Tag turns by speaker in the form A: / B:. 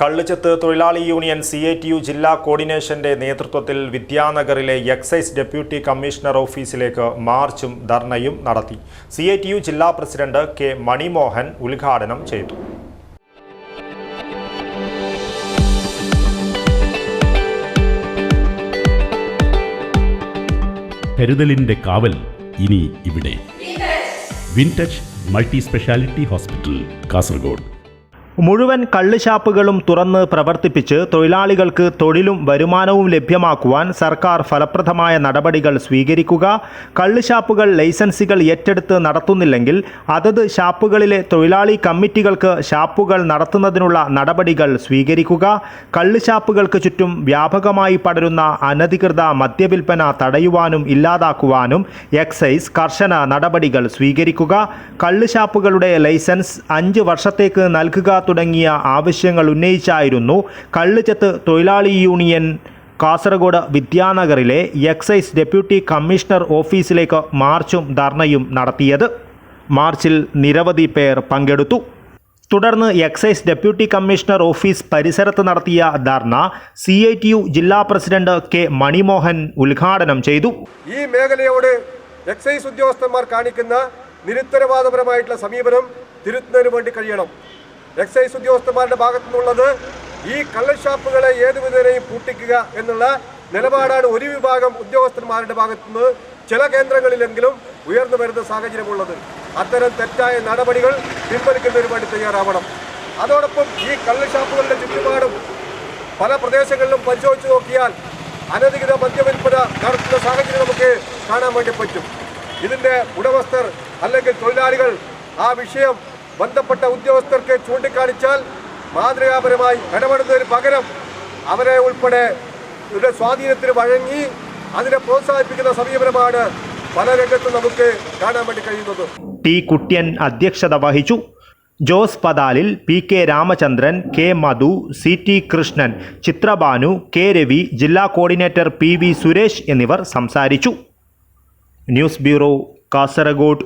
A: കള്ളിച്ചത്ത് തൊഴിലാളി union C I T U ജില്ലാ കോർഡിനേഷന്റെ നേതൃത്വത്തിൽ വിദ്യാനഗറിലെ എക്സൈസ് ഡെപ്യൂട്ടി കമ്മീഷണർ ഓഫീസിലേക്ക് മാർച്ചും ധർണയും നടത്തി. സി ഐ ടി യു ജില്ലാ പ്രസിഡന്റ് കെ മണിമോഹൻ ഉദ്ഘാടനം ചെയ്തു.
B: കരുതലിന്റെ കാവൽ ഇനി ഇവിടെ. Wintouch multi speciality hospital Kasaragod.
A: മുഴുവൻ കള്ളുഷാപ്പുകളും തുറന്ന് പ്രവർത്തിപ്പിച്ച് തൊഴിലാളികൾക്ക് തൊഴിലും വരുമാനവും ലഭ്യമാക്കുവാൻ സർക്കാർ ഫലപ്രദമായ നടപടികൾ സ്വീകരിക്കുക. കള്ളുഷാപ്പുകൾ ലൈസൻസുകൾ ഏറ്റെടുത്ത് നടത്തുന്നില്ലെങ്കിൽ അതത് ഷാപ്പുകളിലെ തൊഴിലാളി കമ്മിറ്റികൾക്ക് ഷാപ്പുകൾ നടത്തുന്നതിനുള്ള നടപടികൾ സ്വീകരിക്കുക. കള്ളുഷാപ്പുകൾക്ക് ചുറ്റും വ്യാപകമായി പടരുന്ന അനധികൃത മദ്യവിൽപ്പന തടയുവാനും ഇല്ലാതാക്കുവാനും എക്സൈസ് കർശന നടപടികൾ സ്വീകരിക്കുക. കള്ളുഷാപ്പുകളുടെ ലൈസൻസ് അഞ്ച് വർഷത്തേക്ക് നൽകുക തുടങ്ങിയ ആവശ്യങ്ങൾ ഉന്നയിച്ചായിരുന്നു കള്ളുചത്ത് തൊഴിലാളി യൂണിയൻ കാസർഗോഡ് വിദ്യാനഗറിലെ എക്സൈസ് ഡെപ്യൂട്ടി കമ്മീഷണർ ഓഫീസിലേക്ക് മാർച്ചും ധർണയും നടത്തിയത്. മാർച്ചിൽ നിരവധി പേർ പങ്കെടുത്തു. തുടർന്ന് എക്സൈസ് ഡെപ്യൂട്ടി കമ്മീഷണർ ഓഫീസ് പരിസരത്ത് നടത്തിയ dharna C I T U ജില്ലാ പ്രസിഡന്റ് കെ മണിമോഹൻ ഉദ്ഘാടനം ചെയ്തു.
C: ഈ മേഖലയോട് എക്സൈസ് ഉദ്യോഗസ്ഥന്മാർ കാണിക്കുന്ന നിരുത്തരവാദപരമായിട്ടുള്ള സമീപനം തിരുത്തുന്നതിന് വേണ്ടി കഴിയണം. എക്സൈസ് ഉദ്യോഗസ്ഥന്മാരുടെ ഭാഗത്തു നിന്നുള്ളത് ഈ കള്ളഷാപ്പുകളെ ഏതു വിധേനയും പൂട്ടിക്കുക എന്നുള്ള നിലപാടാണ് ഒരു വിഭാഗം ഉദ്യോഗസ്ഥന്മാരുടെ ഭാഗത്തുനിന്ന് ചില കേന്ദ്രങ്ങളിലെങ്കിലും ഉയർന്നു വരുന്ന സാഹചര്യമുള്ളത്. അത്തരം തെറ്റായ നടപടികൾ പിൻവലിക്കുന്നതിന് വേണ്ടി തയ്യാറാവണം. അതോടൊപ്പം ഈ കള്ളഷാപ്പുകളുടെ ചുറ്റുപാടും പല പ്രദേശങ്ങളിലും പരിശോധിച്ചു നോക്കിയാൽ അനധികൃത മദ്യവിൽപ്പന നടത്തുന്ന സാഹചര്യം നമുക്ക് കാണാൻ വേണ്ടി പറ്റും. ഇതിന്റെ ഉടമസ്ഥർ അല്ലെങ്കിൽ തൊഴിലാളികൾ ആ വിഷയം ബന്ധപ്പെട്ട ഉദ്യോഗസ്ഥർക്ക് ചൂണ്ടിക്കാണിച്ചാൽ മാതൃകാപരമായി ഇടപെടുന്നതിന് പകരം അവരെ ഉൾപ്പെടെ ഇവരുടെ സ്വാധീനത്തിന് വഴങ്ങി അതിനെ പ്രോത്സാഹിപ്പിക്കുന്ന സമീപനമാണ് പല രംഗത്തും നമുക്ക് കാണാൻ വേണ്ടി കഴിയുന്നത്.
A: ടി കുട്ടിയൻ അധ്യക്ഷത വഹിച്ചു. Jose Pathalil P K Ramachandran K Madhu C T Krishnan Chithrabhanu K Ravi ജില്ലാ കോർഡിനേറ്റർ പി വി സുരേഷ് എന്നിവർ സംസാരിച്ചു. News bureau Kasaragod.